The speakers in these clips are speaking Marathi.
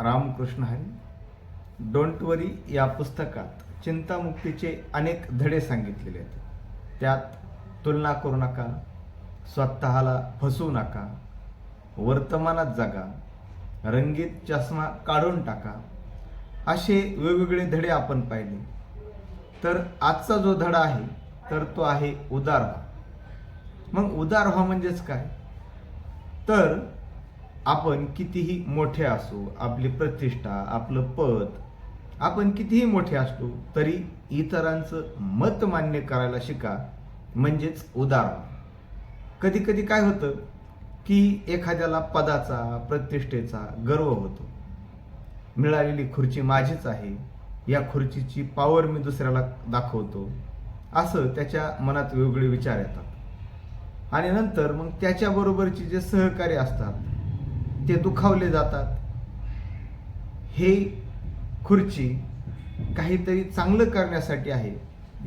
रामकृष्ण हरी डोंट वरी या पुस्तकात चिंतामुक्तीचे अनेक धडे सांगितलेले आहेत. त्यात तुलना करू नका स्वतःला फसवू नका वर्तमानात जगा रंगीत चष्मा काढून टाका असे वेगवेगळे धडे आपण पाहिले. तर आजचा जो धडा आहे तर तो आहे उदार व्हा. मग उदार व्हा म्हणजेच काय? तर आपण कितीही मोठे असू आपली प्रतिष्ठा आपलं पद आपण कितीही मोठे असतो तरी इतरांचं मत मान्य करायला शिका. म्हणजेच उदाहरण. कधी कधी काय होतं की एखाद्याला पदाचा प्रतिष्ठेचा गर्व होतो. मिळालेली खुर्ची माझीच आहे या खुर्चीची पावर मी दुसऱ्याला दाखवतो. असं त्याच्या मनात वेगवेगळे विचार येतात. आणि नंतर मग त्याच्याबरोबरचे जे सहकारी असतात ते दुखावले जातात. हे खुर्ची काहीतरी चांगलं करण्यासाठी आहे.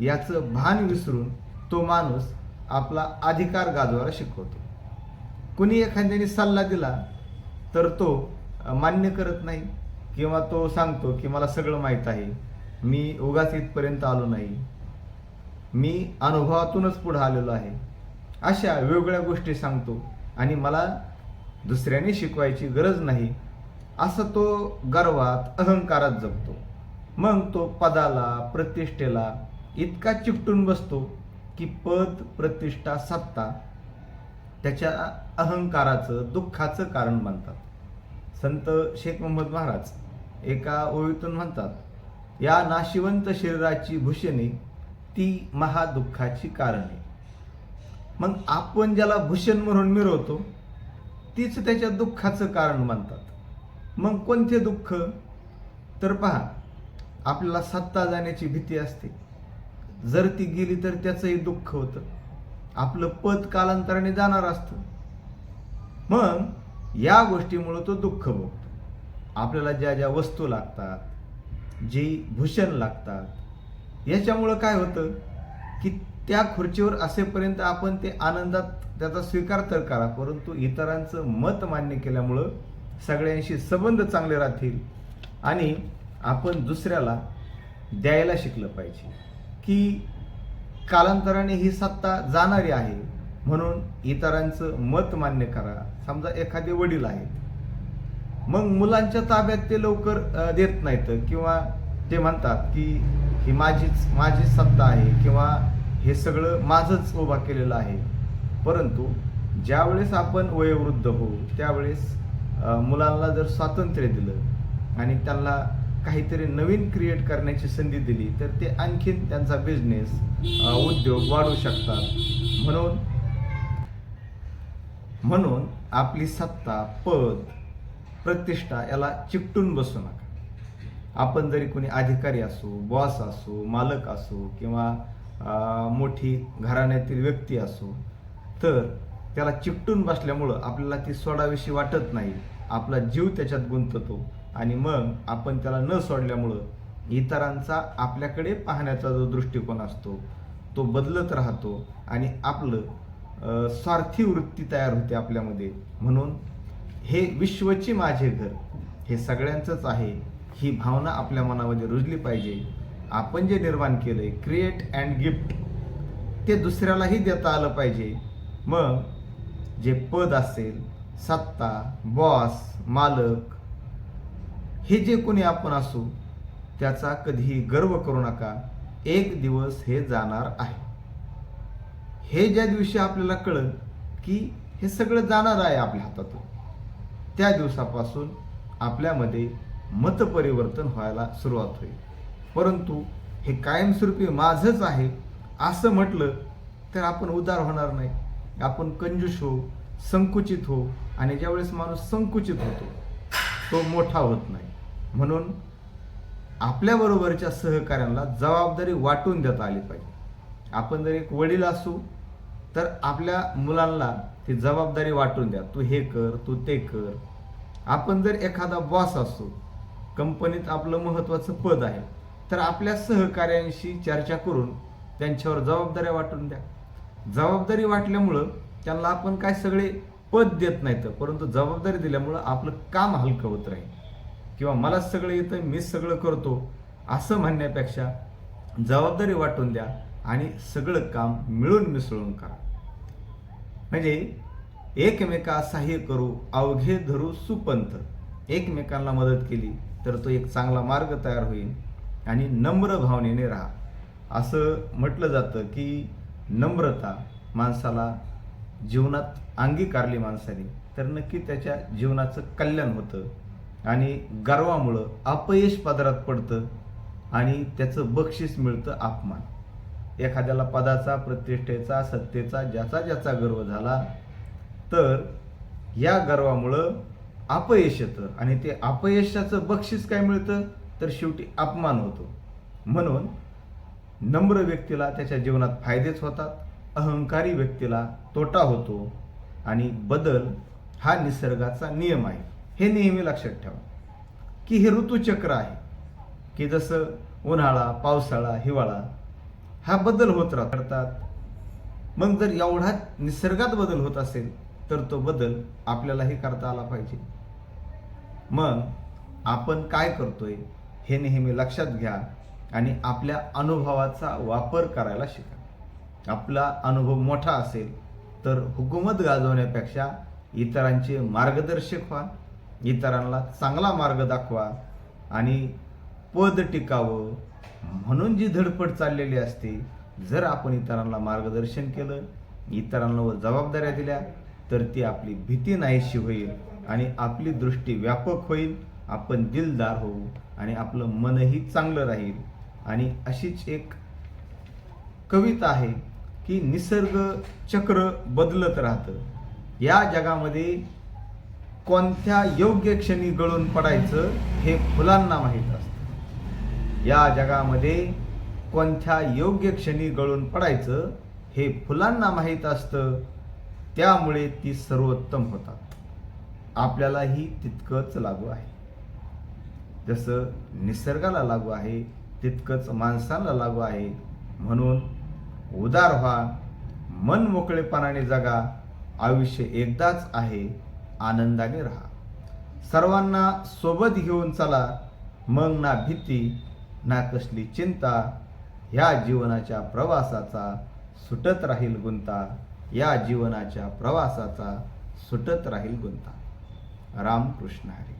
याचं भान विसरून तो माणूस आपला अधिकार गाजवायला शिकवतो. कुणी एखाद्याने सल्ला दिला तर तो मान्य करत नाही किंवा तो सांगतो की मला सगळं माहीत आहे मी उगाच इथपर्यंत आलो नाही. मी अनुभवातूनच पुढं आलेलो आहे. अशा वेगवेगळ्या गोष्टी सांगतो आणि मला दुसऱ्याने शिकवायची गरज नाही असं तो गर्वात अहंकारात जगतो मग तो पदाला प्रतिष्ठेला इतका चिपटून बसतो की पद प्रतिष्ठा सत्ता त्याच्या अहंकाराचं दुःखाचं कारण मानतात संत शेख मोहम्मद महाराज एका ओळीतून म्हणतात या नाशिवंत शरीराची भूषणे ती महादुःखाची कारणे. मग आपण ज्याला भूषण म्हणून मिरवतो तीच त्याच्या दुःखाचं कारण मानतात. मग कोणते दुःख? तर पहा आपल्याला सत्ता जाण्याची भीती असते. जर ती गेली तर त्याचंही दुःख होतं. आपलं पद कालांतराने जाणार असतं. मग या गोष्टीमुळं तो दुःख भोगतो. आपल्याला ज्या ज्या वस्तू लागतात जी भूषण लागतात याच्यामुळं काय होतं? की त्या खुर्चीवर असेपर्यंत आपण ते आनंदात त्याचा स्वीकार तर करा परंतु इतरांचं मत मान्य केल्यामुळं सगळ्यांशी संबंध चांगले राहतील आणि आपण दुसऱ्याला द्यायला शिकलं पाहिजे. की कालांतराने ही सत्ता जाणारी आहे म्हणून इतरांचं मत मान्य करा. समजा एखादे वडील आहेत. मग मुलांच्या ताब्यात ते लवकर देत नाहीत किंवा ते म्हणतात की ही माझीच माझीच सत्ता आहे किंवा हे सगळं माझंच उभा केलेलं आहे. परंतु ज्यावेळेस आपण वयोवृद्ध होऊ त्यावेळेस मुलांना जर स्वातंत्र्य दिलं आणि त्यांना काहीतरी नवीन क्रिएट करण्याची संधी दिली तर ते आणखीन त्यांचा बिझनेस उद्योग वाढू शकतात. म्हणून म्हणून आपली सत्ता पद प्रतिष्ठा याला चिकटून बसू नका. आपण जरी कोणी अधिकारी असो बॉस असो मालक असो किंवा मोठी घराण्यातील व्यक्ती असो तर त्याला चिपटून बसल्यामुळं आपल्याला ती सोडाविषयी वाटत नाही. आपला जीव त्याच्यात गुंततो आणि मग आपण त्याला न सोडल्यामुळं इतरांचा आपल्याकडे पाहण्याचा जो दृष्टिकोन असतो तो बदलत राहतो आणि आपलं स्वार्थी वृत्ती तयार होते आपल्यामध्ये. म्हणून हे विश्वचे माझे घर हे सगळ्यांचंच आहे ही भावना आपल्या मनामध्ये रुजली पाहिजे. आपण जे निर्माण केलं आहे क्रिएट अँड गिफ्ट ते दुसऱ्यालाही देता आलं पाहिजे. मग जे पद असेल सत्ता बॉस मालक हे जे कोणी आपण असू त्याचा कधीही गर्व करू नका. एक दिवस हे जाणार आहे. हे ज्या दिवशी आपल्याला कळलं की हे सगळं जाणार आहे आपल्या हातातून त्या दिवसापासून आपल्यामध्ये मतपरिवर्तन व्हायला सुरुवात होईल. परंतु हे कायमस्वरूपी माझंच आहे असं म्हटलं तर आपण उदार होणार नाही. आपण कंजूस हो संकुचित हो आणि ज्यावेळेस माणूस संकुचित होतो तो मोठा होत नाही. म्हणून आपल्याबरोबरच्या सहकाऱ्यांना जबाबदारी वाटून देता आली पाहिजे. आपण जर एक वडील असू तर आपल्या मुलांना ती जबाबदारी वाटून द्या. तू हे कर तू ते कर. आपण जर एखादा बॉस असू कंपनीत आपलं महत्त्वाचं पद आहे तर आपल्या सहकाऱ्यांशी चर्चा करून त्यांच्यावर जबाबदाऱ्या वाटून द्या. जबाबदारी वाटल्यामुळं त्यांना आपण काय सगळे पद देत नाहीत परंतु जबाबदारी दिल्यामुळं आपलं काम हलकं होत राहील. किंवा मला सगळं येतं मीच सगळं करतो असं म्हणण्यापेक्षा जबाबदारी वाटून द्या आणि सगळं काम मिळून मिसळून करा. म्हणजे एकमेका सहाय्य करू अवघे धरू सुपंथ एकमेकांना मदत केली तर तो एक चांगला मार्ग तयार होईल. आणि नम्र भावनेने राहा. असं म्हटलं जातं की नम्रता माणसाला जीवनात अंगीकारली माणसाने तर नक्की त्याच्या जीवनाचं कल्याण होतं आणि गर्वामुळं अपयश पदरात पडतं आणि त्याचं बक्षीस मिळतं अपमान. एखाद्याला पदाचा प्रतिष्ठेचा सत्तेचा ज्याचा ज्याचा गर्व झाला तर या गर्वामुळं अपयश येतं आणि ते अपयशाचं बक्षीस काय मिळतं? तर शेवटी अपमान होतो. म्हणून नम्र व्यक्तीला त्याच्या जीवनात फायदेच होतात अहंकारी व्यक्तीला तोटा होतो आणि बदल हा निसर्गाचा नियम आहे. हे नेहमी लक्षात ठेवा. की हे ऋतुचक्र आहे. की जसं उन्हाळा पावसाळा हिवाळा हा बदल होत राहतात. मग जर एवढा निसर्गात बदल होत असेल तर तो बदल आपल्यालाही करता आला पाहिजे. मग आपण काय करतोय? हे नेहमी लक्षात घ्या आणि आपल्या अनुभवाचा वापर करायला शिका. आपला अनुभव मोठा असेल तर हुकूमत गाजवण्यापेक्षा इतरांचे मार्गदर्शक व्हा इतरांना चांगला मार्ग दाखवा आणि पद टिकावं म्हणून जी धडपड चाललेली असते जर आपण इतरांना मार्गदर्शन केलं इतरांना व जबाबदाऱ्या दिल्या तर ती आपली भीती नाहीशी होईल आणि आपली दृष्टी व्यापक होईल. आपण दिलदार होऊ आणि आपलं मनही चांगलं राहील. आणि अशीच एक कविता आहे की निसर्ग चक्र बदलत राहतं. या जगामध्ये कोणत्या योग्य क्षणी गळून पडायचं हे फुलांना माहीत असतं. या जगामध्ये कोणत्या योग्य क्षणी गळून पडायचं हे फुलांना माहीत असतं त्यामुळे ती सर्वोत्तम होतात. आपल्यालाही तितकंच लागू आहे. जसं निसर्गाला लागू आहे तितकंच माणसाला लागू आहे. म्हणून उदार व्हा मन मोकळेपणाने जगा आयुष्य एकदाच आहे आनंदाने राहा. सर्वांना सोबत घेऊन चला मग ना भीती ना कसली चिंता या जीवनाच्या प्रवासाचा सुटत राहील गुंता या जीवनाच्या प्रवासाचा सुटत राहील गुंता. रामकृष्ण हरी.